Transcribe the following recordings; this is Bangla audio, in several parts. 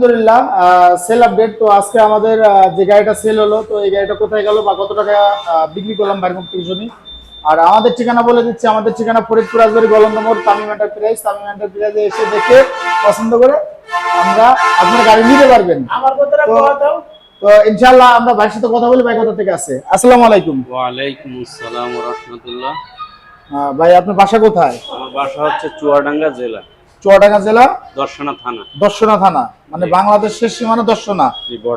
আলহামদুলিল্লাহ সেল আপডেট তো আজকে আমাদের যে গাড়িটা সেল হলো তো এই গাড়িটা কোথায় গেল বা কত টাকা বিক্রি করলাম বাইরের মুখ থেকে আর আমাদের ঠিকানা বলে দিচ্ছি আমাদের ঠিকানা ফরিদপুর রাজবাড়ি গলন্দমোড় তামিম এন্টারপ্রাইজ তামিম এন্টারপ্রাইজে এসে দেখে পছন্দ করে আমরা আপনার গাড়ি নিতে পারবেন। আমার কথাটা তো- কথা দাও। তো ইনশাআল্লাহ আমরা ভাইয়ের সাথে কথা বলি ভাই কোথা থেকে আছে? আসসালামু আলাইকুম। ওয়ালাইকুম আসসালাম রহমতুল্লাহ। আহ, ভাই আপনার বাসা কোথায়? আমার বাসা হচ্ছে চুয়াডাঙ্গা জেলা। চুয়াডাঙ্গা জেলা দর্শনা থানা। দর্শনা থানা। মানে জি। বাংলাদেশ শেষ সীমানা দর্শনা।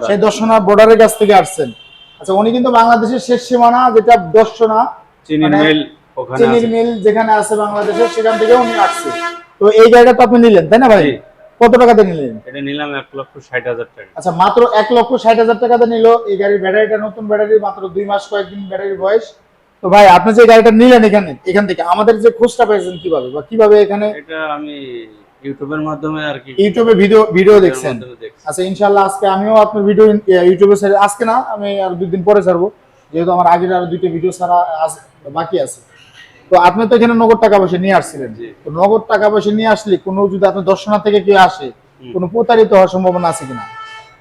সেই দর্শনা বর্ডারের কাছ থেকে আসছেন। আচ্ছা উনি কিন্তু বাংলাদেশের শেষ সীমানা যেটা দর্শনা চিনির মানে মিল চিনির মিল যেখানে আছে বাংলাদেশের সেখান থেকে উনি আসছে। তো এই গাড়িটা তো আপনি নিলেন তাই না ভাই। কত টাকাতে নিলেন? এটা নিলাম এক লক্ষ ষাট হাজার টাকা। আচ্ছা মাত্র এক লক্ষ ষাট হাজার টাকাতে নিল। এই গাড়ির ব্যাটারিটা নতুন ব্যাটারি মাত্র দুই মাস কয়েকদিন ব্যাটারির বয়স। তো ভাই আপনি যে গাড়িটা নিলেন এখানে এখান থেকে আমাদের যে খোঁজটা পেয়েছেন কীভাবে? বা কীভাবে এখানে এটা আমি ইউটিউবের মাধ্যমে আর কি ইউটিউবে ভিডিও ভিডিও দেখছেন। আচ্ছা ইনশাল্লাহ আজকে আমিও আপনার ভিডিও ইউটিউবে ছেড়ে আজকে না আমি আর দুই দিন পরে ছাড়বো যেহেতু আমার আগের আর দুইটা ভিডিও ছাড়া আজ- বাকি আছে। তো আপনি তো এখানে নগদ টাকা পয়সা নিয়ে আসছিলেন। তো নগদ টাকা পয়সা নিয়ে আসলে কোনো যদি আপনার দর্শনা থেকে কেউ আসে কোনো প্রতারিত হওয়ার সম্ভাবনা আছে কিনা?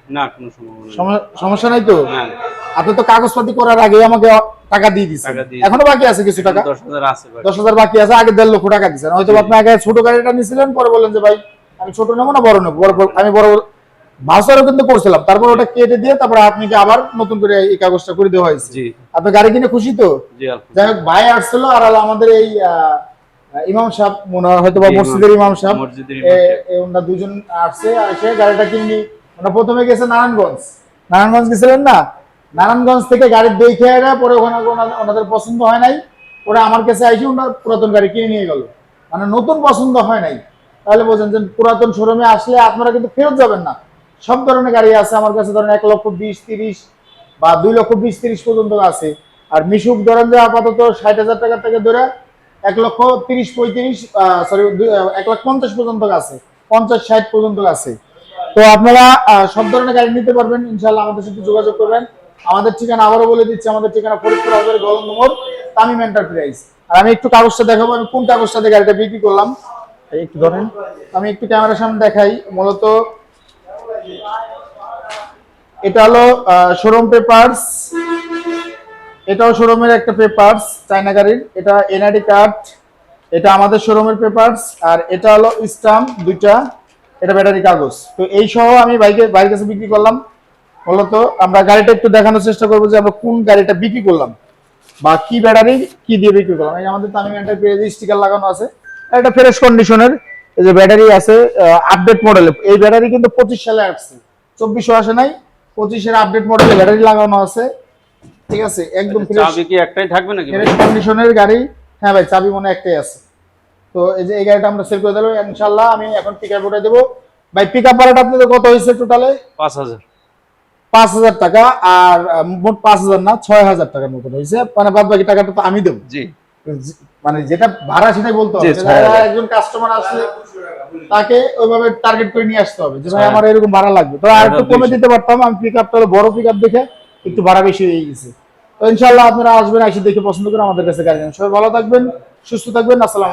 না কোনো সম্ভাবনা সম- সমস্যা নাই তো? না আপনি তো কাগজপাতি করার আগে আমাকে টাকা দিয়ে দিচ্ছেন এখনও বাকি আছে কিছু টাকা? দশ হাজার বাকি। আছে আগে দেড় লক্ষ টাকা দিচ্ছেন হয়তো আপনি আগে ছোট গাড়িটা নিয়েছিলেন পরে বললেন যে ভাই আমি ছোট নেব না বড় নেব। আমি বড় ভাউচারও কিন্তু করছিলাম। তারপর ওটা কেটে দিয়ে তারপরে আপনাকে আবার নতুন করে এই কাগজটা করে দেওয়া হয়েছে। আপনি গাড়ি কিনে খুশি তো? যাই হোক ভাই আসছিল আর আমাদের এই ইমাম সাহেব মনে হয় হয়তো বা মসজিদের ইমাম সাহেব। ওনারা দুজন আসছে এসে গাড়িটা কিনে ওনারা প্রথমে গেছে নারায়ণগঞ্জ। নারায়ণগঞ্জ গেছিলেন না? নারায়ণগঞ্জ থেকে গাড়ি দেখে এরা পরে ওখানে ওনাদের- পছন্দ হয় নাই। ওরা আমার কাছে আইসে ওনার পুরাতন গাড়ি কিনে নিয়ে গেল। মানে নতুন পছন্দ হয় নাই। তাহলে বলছেন যে পুরাতন শোরুমে আসলে আপনারা কিন্তু ফেরত যাবেন না। সব ধরনের গাড়ি আছে আমার কাছে, ধরেন এক লক্ষ বিশ, তিরিশ বা দুই লক্ষ বিশ, তিরিশ পর্যন্ত আছে। আর মিশুক ধরেন যে আপাতত ষাট হাজার টাকা থেকে ধরে এক লক্ষ তিরিশ পঁয়ত্রিশ সরি এক লাখ পঞ্চাশ পর্যন্ত আছে। পঞ্চাশ, ষাট পর্যন্ত আছে। তো আপনারা সব ধরনের গাড়ি নিতে পারবেন। ইনশাল্লাহ আমাদের সাথে যোগাযোগ করবেন। আমাদের ঠিকানা আবারও বলে দিচ্ছি আমাদের ঠিকানা ফরিদপুর হাজার গলন্দমোড় তামিম এন্টারপ্রাইজ আর আমি একটু কাগজটা দেখাবো আমি কোন কাগজটাতে গাড়িটা বিক্রি করলাম? একটু ধরেন। আমি একটু ক্যামেরার সামনে দেখাই মূলত এটা হলো শোরুম পেপারস এটাও শোরুমের একটা পেপারস চায়না গাড়ির। এটা এনআইডি কার্ড এটা আমাদের শোরুমের পেপারস আর এটা হলো স্টাম্প দুইটা এটা ব্যাটারি কাগজ। তো এই সহ আমি বাইকে বাইরের কাছে বিক্রি করলাম। মূলত আমরা গাড়িটা একটু দেখানোর চেষ্টা করব যে আমরা কোন গাড়িটা বিক্রি করলাম বা কি ব্যাটারি কি দিয়ে বিক্রি করলাম। এই আমাদের তামিম এন্টারপ্রাইজ স্টিকার লাগানো আছে। এটা ফ্রেশ কন্ডিশনের এই যে ব্যাটারি আছে আপডেট মডেল এই ব্যাটারি কিন্তু পঁচিশ সালে আসছে। চব্বিশশো আসে নাই পঁচিশের আপডেট মডেলে ব্যাটারি লাগানো আছে। ঠিক আছে? একদম ফ্রেশ চাবি কি একটাই থাকবে নাকি? ফ্রেশ কন্ডিশনের গাড়ি। হ্যাঁ ভাই চাবি মনে একটাই আছে। তো এই যে এই গাড়িটা আমরা সেল করে দেবো ইনশাল্লাহ আমি এখন পিক করে দেবো। ভাই পিক আপ ভাড়াটা আপনাদের কত হয়েছে টোটালে পাঁচ হাজার। পাঁচ হাজার টাকা আর মোট পাঁচ হাজার না ছয় হাজার টাকার মতন হয়েছে। মানে বাদ বাকি টাকাটা তো আমি দেবো। জি। মানে যেটা ভাড়া সেটাই বলতে হবে। একজন কাস্টমার আসলে তাকে ওইভাবে টার্গেট করে নিয়ে আসতে হবে। যে ভাই আমার এরকম ভাড়া লাগবে। তো আর একটু কমে দিতে পারতাম। আমি পিক আপটা বড় পিক আপ দেখে একটু ভাড়া বেশি হয়ে গেছে। তো ইনশাল্লাহ আপনারা আসবেন এসে দেখে পছন্দ করে আমাদের কাছে গাড়ি সবাই ভালো থাকবেন সুস্থ থাকবেন। আসসালাম